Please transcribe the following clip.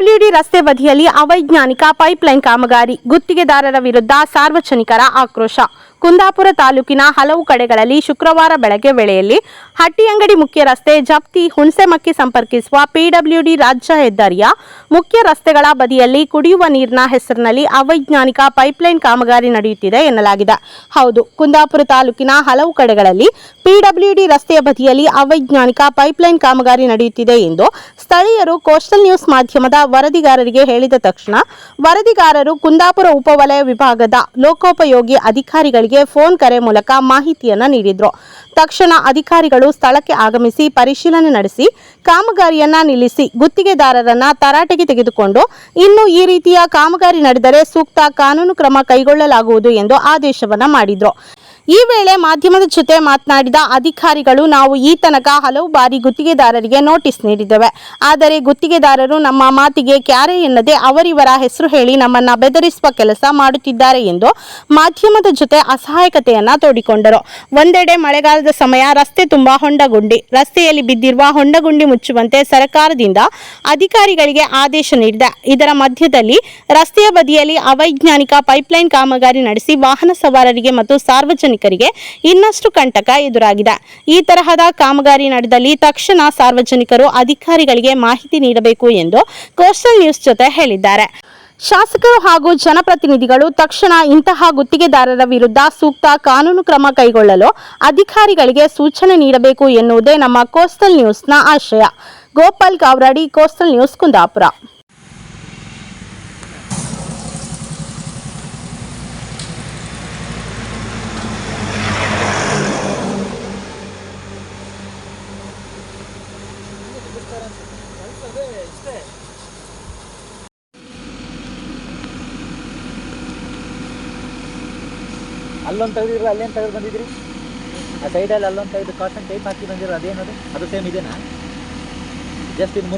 PWD ರಸ್ತೆ ಬದಿಯಲ್ಲಿ ಅವೈಜ್ಞಾನಿಕ ಪೈಪ್ಲೈನ್ ಕಾಮಗಾರಿ, ಗುತ್ತಿಗೆದಾರರ ವಿರುದ್ಧ ಸಾರ್ವಜನಿಕರ ಆಕ್ರೋಶ. ಕುಂದಾಪುರ ತಾಲೂಕಿನ ಹಲವು ಕಡೆಗಳಲ್ಲಿ ಶುಕ್ರವಾರ ಬೆಳಗ್ಗೆ ವೇಳೆಯಲ್ಲಿ ಹಟ್ಟಿಯಂಗಡಿ ಮುಖ್ಯ ರಸ್ತೆ ಜಪ್ತಿ ಹುಣಸೆಮಕ್ಕಿ ಸಂಪರ್ಕಿಸುವ ಪಿಡಬ್ಲ್ಯೂಡಿ ರಾಜ್ಯ ಹೆದ್ದಾರಿಯ ಮುಖ್ಯ ರಸ್ತೆಗಳ ಬದಿಯಲ್ಲಿ ಕುಡಿಯುವ ನೀರಿನ ಹೆಸರಿನಲ್ಲಿ ಅವೈಜ್ಞಾನಿಕ ಪೈಪ್ಲೈನ್ ಕಾಮಗಾರಿ ನಡೆಯುತ್ತಿದೆ ಎನ್ನಲಾಗಿದೆ. ಹೌದು, ಕುಂದಾಪುರ ತಾಲೂಕಿನ ಹಲವು ಕಡೆಗಳಲ್ಲಿ ಪಿಡಬ್ಲ್ಯೂಡಿ ರಸ್ತೆಯ ಬದಿಯಲ್ಲಿ ಅವೈಜ್ಞಾನಿಕ ಪೈಪ್ಲೈನ್ ಕಾಮಗಾರಿ ನಡೆಯುತ್ತಿದೆ ಎಂದು ಸ್ಥಳೀಯರು ಕೋಸ್ಟಲ್ ನ್ಯೂಸ್ ಮಾಧ್ಯಮದ ವರದಿಗಾರರಿಗೆ ಹೇಳಿದ ತಕ್ಷಣ ವರದಿಗಾರರು ಕುಂದಾಪುರ ಉಪವಲಯ ವಿಭಾಗದ ಲೋಕೋಪಯೋಗಿ ಅಧಿಕಾರಿಗಳಿಗೆ ಫೋನ್ ಕರೆ ಮೂಲಕ ಮಾಹಿತಿಯನ್ನು ನೀಡಿದ್ರು. ತಕ್ಷಣ ಅಧಿಕಾರಿಗಳು ಸ್ಥಳಕ್ಕೆ ಆಗಮಿಸಿ ಪರಿಶೀಲನೆ ನಡೆಸಿ ಕಾಮಗಾರಿಯನ್ನ ನಿಲ್ಲಿಸಿ ಗುತ್ತಿಗೆದಾರರನ್ನ ತರಾಟೆಗೆ ತೆಗೆದುಕೊಂಡು ಇನ್ನು ಈ ರೀತಿಯ ಕಾಮಗಾರಿ ನಡೆದರೆ ಸೂಕ್ತ ಕಾನೂನು ಕ್ರಮ ಕೈಗೊಳ್ಳಲಾಗುವುದು ಎಂದು ಆದೇಶವನ್ನ ಮಾಡಿದ್ರು. ಈ ವೇಳೆ ಮಾಧ್ಯಮದ ಜೊತೆ ಮಾತನಾಡಿದ ಅಧಿಕಾರಿಗಳು, ನಾವು ಈ ತನಕ ಹಲವು ಬಾರಿ ಗುತ್ತಿಗೆದಾರರಿಗೆ ನೋಟಿಸ್ ನೀಡಿದ್ದೇವೆ. ಆದರೆ ಗುತ್ತಿಗೆದಾರರು ನಮ್ಮ ಮಾತಿಗೆ ಕ್ಯಾರೆ ಎನ್ನದೆ ಅವರಿವರ ಹೆಸರು ಹೇಳಿ ನಮ್ಮನ್ನ ಬೆದರಿಸುವ ಕೆಲಸ ಮಾಡುತ್ತಿದ್ದಾರೆ ಎಂದು ಮಾಧ್ಯಮದ ಜೊತೆ ಅಸಹಾಯಕತೆಯನ್ನ ತೋಡಿಕೊಂಡರು. ಒಂದೆಡೆ ಮಳೆಗಾಲದ ಸಮಯ ರಸ್ತೆ ತುಂಬಾ ಹೊಂಡಗುಂಡಿ, ರಸ್ತೆಯಲ್ಲಿ ಬಿದ್ದಿರುವ ಹೊಂಡಗುಂಡಿ ಮುಚ್ಚುವಂತೆ ಸರ್ಕಾರದಿಂದ ಅಧಿಕಾರಿಗಳಿಗೆ ಆದೇಶ ನೀಡಿದೆ. ಇದರ ಮಧ್ಯದಲ್ಲಿ ರಸ್ತೆಯ ಬದಿಯಲ್ಲಿ ಅವೈಜ್ಞಾನಿಕ ಪೈಪ್ಲೈನ್ ಕಾಮಗಾರಿ ನಡೆಸಿ ವಾಹನ ಸವಾರರಿಗೆ ಮತ್ತು ಸಾರ್ವಜನಿಕರಿಗೆ ಇನ್ನಷ್ಟು ಕಂಟಕ ಎದುರಾಗಿದೆ. ಈ ತರಹದ ಕಾಮಗಾರಿ ನಡೆದಲ್ಲಿ ತಕ್ಷಣ ಸಾರ್ವಜನಿಕರು ಅಧಿಕಾರಿಗಳಿಗೆ ಮಾಹಿತಿ ನೀಡಬೇಕು ಎಂದು ಕೋಸ್ಟಲ್ ನ್ಯೂಸ್ ಜೊತೆ ಹೇಳಿದ್ದಾರೆ. ಶಾಸಕರು ಹಾಗೂ ಜನಪ್ರತಿನಿಧಿಗಳು ತಕ್ಷಣ ಇಂತಹ ಗುತ್ತಿಗೆದಾರರ ವಿರುದ್ಧ ಸೂಕ್ತ ಕಾನೂನು ಕ್ರಮ ಕೈಗೊಳ್ಳಲು ಅಧಿಕಾರಿಗಳಿಗೆ ಸೂಚನೆ ನೀಡಬೇಕು ಎನ್ನುವುದೇ ನಮ್ಮ ಕೋಸ್ಟಲ್ ನ್ಯೂಸ್ನ ಆಶಯ. Gopal Kavradi, coastal news Kundapur. ಅಲ್ಲೊಂದು ತೆಗೆದಿರಲ್ಲ ಅಲ್ಲೇನು ತೆಗೆದು ಬಂದಿದ್ರಿ ಆ ಸೈಡಲ್ಲಿ ಅಲ್ಲೊಂದು ತೆಗೆದು ಕಾಟನ್ ಟೈಪ್ ಹಾಕಿ ಬಂದಿರೋ ಅದೇನದು ಅದು? ಸೇಮ್ ಇದೇನಾ? ಜಸ್ಟ್ ಇದು